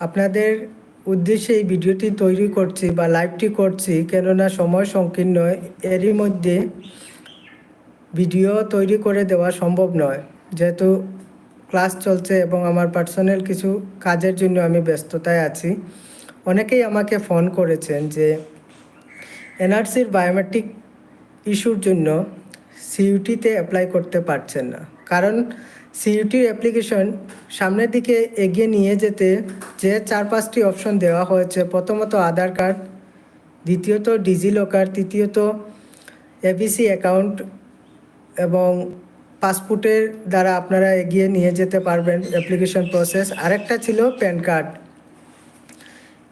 আপনাদের উদ্দেশ্যে এই ভিডিওটি তৈরি করছি বা লাইভটি করছি, কেননা সময় সংকীর্ণ, এরই মধ্যে ভিডিও তৈরি করে দেওয়া সম্ভব নয়। যেহেতু ক্লাস চলছে এবং আমার পার্সোনাল কিছু কাজের জন্য আমি ব্যস্ততায় আছি, অনেকেই আমাকে ফোন করেছেন যে এনআরসির বায়োমেট্রিক ইস্যুর জন্য সিইউটিতে অ্যাপ্লাই করতে পারছেন না। কারণ সিইউটির অ্যাপ্লিকেশন সামনের দিকে এগিয়ে নিয়ে যেতে যে চার পাঁচটি অপশন দেওয়া হয়েছে, প্রথমত আধার কার্ড, দ্বিতীয়ত ডিজিলকার তৃতীয়ত এবিসি অ্যাকাউন্ট এবং পাসপোর্টের দ্বারা আপনারা এগিয়ে নিয়ে যেতে পারবেন অ্যাপ্লিকেশন প্রসেস। আরেকটা ছিল প্যান কার্ড।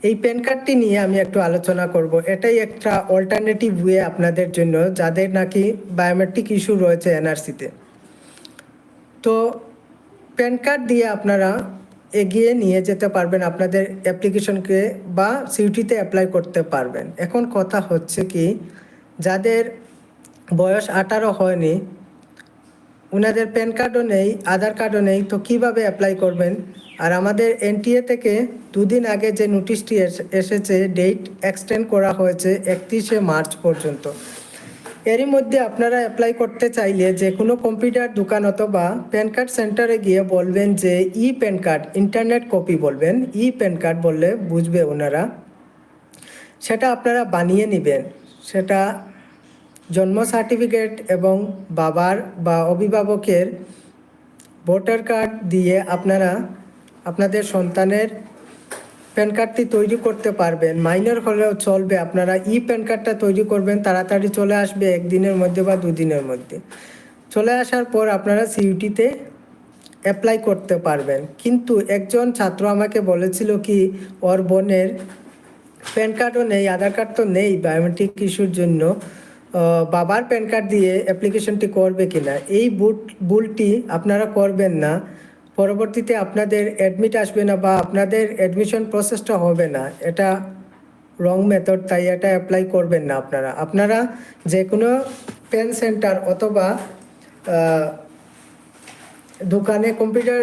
এই প্যান কার্ডটি নিয়ে আমি একটু আলোচনা করব। এটাই একটা অল্টারনেটিভ ওয়ে আপনাদের জন্য, যাদের নাকি বায়োমেট্রিক ইস্যু রয়েছে এনআরসিতে তো প্যান কার্ড দিয়ে আপনারা এগিয়ে নিয়ে যেতে পারবেন আপনাদের অ্যাপ্লিকেশনকে বা সিউটিতে অ্যাপ্লাই করতে পারবেন। এখন কথা হচ্ছে কি, যাদের বয়স আঠারো হয়নি ওনাদের প্যান কার্ডও নেই, আধার কার্ডও নেই, তো কীভাবে অ্যাপ্লাই করবেন? আর আমাদের এনটিএ থেকে দুদিন আগে যে নোটিশটি এস- এসেছে, ডেট এক্সটেন্ড করা হয়েছে একত্রিশে মার্চ পর্যন্ত। এরই মধ্যে আপনারা অ্যাপ্লাই করতে চাইলে যে কোনো কম্পিউটার দোকান অথবা প্যান কার্ড সেন্টারে গিয়ে বলবেন যে E PAN card internet copy বলবেন। ই প্যান কার্ড বললে বুঝবে ওনারা। সেটা আপনারা বানিয়ে নেবেন। সেটা জন্ম সার্টিফিকেট এবং বাবার বা অভিভাবকের ভোটার কার্ড দিয়ে আপনারা আপনাদের সন্তানের প্যান কার্ডটি তৈরি করতে পারবেন। মাইনর হলেও চলবে। আপনারা ই প্যান কার্ডটা তৈরি করবেন, তাড়াতাড়ি চলে আসবে একদিনের মধ্যে বা দুদিনের মধ্যে। চলে আসার পর আপনারা সিইউটিতে অ্যাপ্লাই করতে পারবেন। কিন্তু একজন ছাত্র আমাকে বলেছিল কি, ওর বোনের প্যান কার্ডও নেই, আধার কার্ড তো নেই বায়োমেট্রিক ইস্যুর জন্য। বাবার প্যান কার্ড দিয়ে অ্যাপ্লিকেশনটি করবে কিনা? এই বুট ভুলটি আপনারা করবেন না। পরবর্তীতে আপনাদের অ্যাডমিট আসবে না বা আপনাদের অ্যাডমিশন প্রসেসটা হবে না এটা রং মেথড তাই এটা অ্যাপ্লাই করবেন না আপনারা। আপনারা যে কোনো পেন সেন্টার অথবা দোকানে কম্পিউটার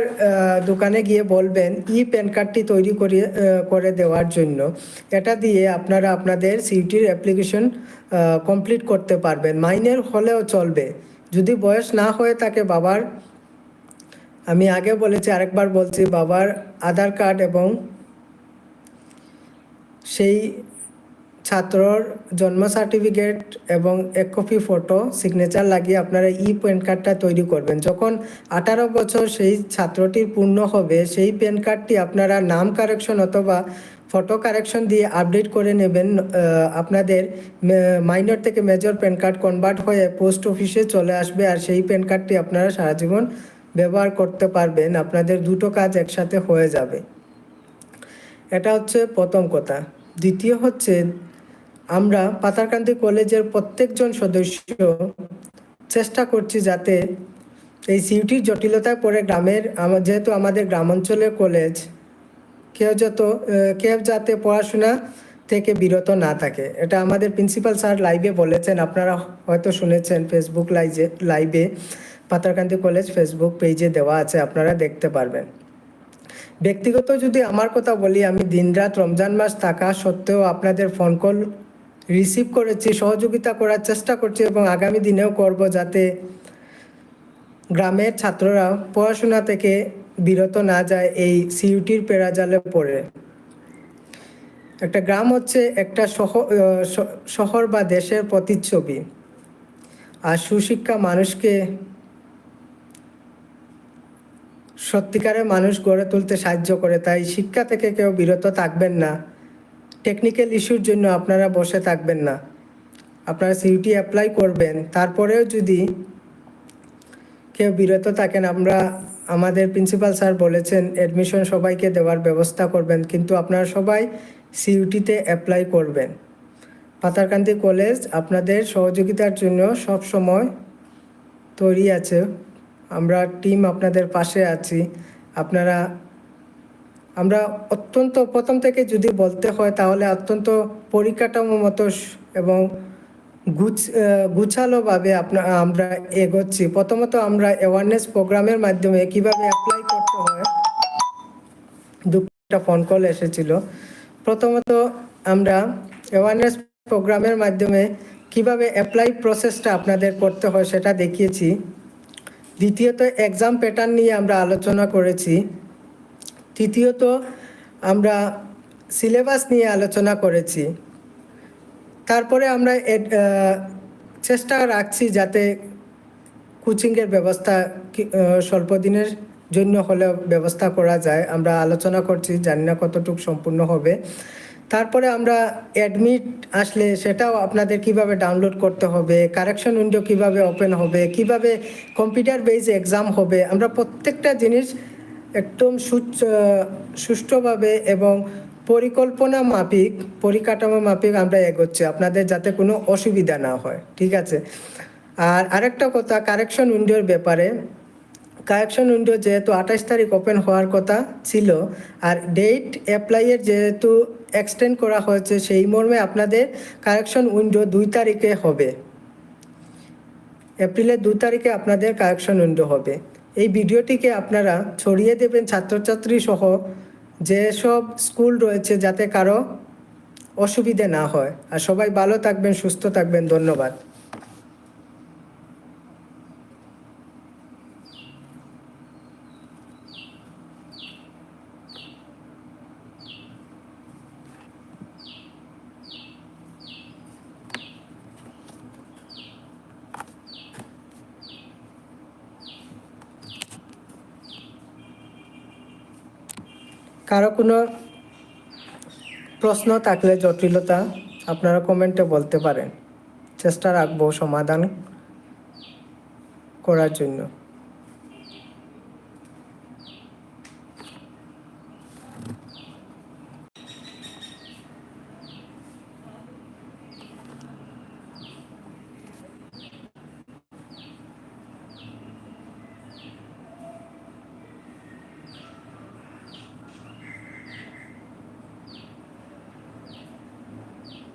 দোকানে গিয়ে বলবেন ই প্যান কার্ডটি তৈরি আহ, করে দেওয়ার জন্য। এটা দিয়ে আপনারা আপনাদের সিউটির অ্যাপ্লিকেশন কমপ্লিট করতে পারবেন। মাইনের হলেও চলবে। যদি বয়স না হয়ে থাকে বাবার আমি আগে বলেছি, আরেকবার বলছি, বাবার আধার কার্ড এবং সেই ছাত্রর জন্ম সার্টিফিকেট এবং এক কপি ফটো সিগনেচার লাগিয়ে আপনারা ই প্যান কার্ডটা তৈরি করবেন। যখন আঠারো বছর সেই ছাত্রটির পূর্ণ হবে, সেই প্যান কার্ডটি আপনারা নাম কারেকশন অথবা ফটো কারেকশন দিয়ে আপডেট করে নেবেন আপনাদের মাইনর থেকে মেজর প্যান কার্ড কনভার্ট হয়ে পোস্ট অফিসে চলে আসবে আর সেই প্যান কার্ডটি আপনারা সারা জীবন ব্যবহার করতে পারবেন, আপনাদের দুটো কাজ একসাথে হয়ে যাবে। এটা হচ্ছে প্রথম কথা। দ্বিতীয় হচ্ছে, আমরা পাতারকান্দি কলেজের প্রত্যেকজন সদস্য চেষ্টা করছি যাতে এই সিউটির জটিলতায় পড়ে গ্রামের যেহেতু আমাদের গ্রাম অঞ্চলের কলেজ, কেউ যত কেউ যাতে পড়াশোনা থেকে বিরত না থাকে। এটা আমাদের প্রিন্সিপাল স্যার লাইভে বলেছেন, আপনারা হয়তো শুনেছেন ফেসবুক লাইভে লাইভে। পাতারকান্দি কলেজ ফেসবুক পেজে দেওয়া আছে, আপনারা দেখতে পারবেন। ব্যক্তিগত যদি আমার কথা বলি, আমি দিনরাত রমজান মাস থাকা সত্ত্বেও আপনাদের ফোন কল রিসিভ করেছি, সহযোগিতা করার চেষ্টা করছি এবং আগামী দিনেও করব যাতে গ্রামের ছাত্ররা পড়াশোনা থেকে বিরত না যায় এই সিইউটির পেরাজালে পড়ে। একটা গ্রাম হচ্ছে একটা শহর শহর বা দেশের প্রতিচ্ছবি। আর সুশিক্ষা মানুষকে সত্যিকারের মানুষ গড়ে তুলতে সাহায্য করে, তাই শিক্ষা থেকে কেউ বিরত থাকবেন না। টেকনিক্যাল ইস্যুর জন্য আপনারা বসে থাকবেন না। আপনারা সিউটি অ্যাপ্লাই করবেন, তারপরেও যদি কেউ বিরত থাকেন, আমরা, আমাদের প্রিন্সিপাল স্যার বলেছেন অ্যাডমিশন সবাইকে দেওয়ার ব্যবস্থা করবেন। কিন্তু আপনারা সবাই সিইউটিতে অ্যাপ্লাই করবেন। পাতারকান্দি কলেজ আপনাদের সহযোগিতার জন্য সব সময় তৈরি আছে। আমরা টিম আপনাদের পাশে আছি। আপনারা, আমরা অত্যন্ত, প্রথম থেকে যদি বলতে হয় তাহলে অত্যন্ত পরিকাঠামো মতো এবং গুছ গুছালোভাবে আপনার আমরা এগোচ্ছি। প্রথমত আমরা অ্যাওয়ারনেস প্রোগ্রামের মাধ্যমে কীভাবে অ্যাপ্লাই করতে হয় একটা ফোন কল এসেছিল। প্রথমত আমরা অ্যাওয়ারনেস প্রোগ্রামের মাধ্যমে কীভাবে অ্যাপ্লাই প্রসেসটা আপনাদের করতে হয় সেটা দেখিয়েছি। দ্বিতীয়ত এক্সাম প্যাটার্ন নিয়ে আমরা আলোচনা করেছি। তৃতীয়ত আমরা সিলেবাস নিয়ে আলোচনা করেছি। তারপরে আমরা চেষ্টা রাখছি যাতে কোচিংয়ের ব্যবস্থা স্বল্প দিনের জন্য হলেও ব্যবস্থা করা যায়। আমরা আলোচনা করছি, জানি না কতটুকু সম্পূর্ণ হবে। তারপরে আমরা অ্যাডমিট আসলে সেটাও আপনাদের কীভাবে ডাউনলোড করতে হবে কারেকশন উইন্ডো কীভাবে ওপেন হবে, কীভাবে কম্পিউটার বেস এক্সাম হবে, আমরা প্রত্যেকটা জিনিস একদম সুষ্ঠুভাবে এবং পরিকল্পনা মাফিক, পরিকাঠামো মাফিক আমরা এগোচ্ছি, আপনাদের যাতে কোনো অসুবিধা না হয়, ঠিক আছে? আর আরেকটা কথা কারেকশন উইন্ডোর ব্যাপারে কারেকশন উইন্ডো যেহেতু আঠাশ তারিখ ওপেন হওয়ার কথা ছিল, আর ডেট অ্যাপ্লাইয়ের যেহেতু এক্সটেন্ড করা হয়েছে, সেই মর্মে আপনাদের কারেকশন উইন্ডো দুই তারিখে হবে। এপ্রিলের দু তারিখে আপনাদের কারেকশন উইন্ডো হবে। এই ভিডিওটিকে আপনারা ছড়িয়ে দেবেন ছাত্রছাত্রী সহ যেসব স্কুল রয়েছে যাতে কারও অসুবিধে না হয়। আর সবাই ভালো থাকবেন, সুস্থ থাকবেন, ধন্যবাদ। কারও কোনো প্রশ্ন থাকলে জটিলতা আপনারা কমেন্টে বলতে পারেন। চেষ্টা রাখব সমাধান করার জন্য।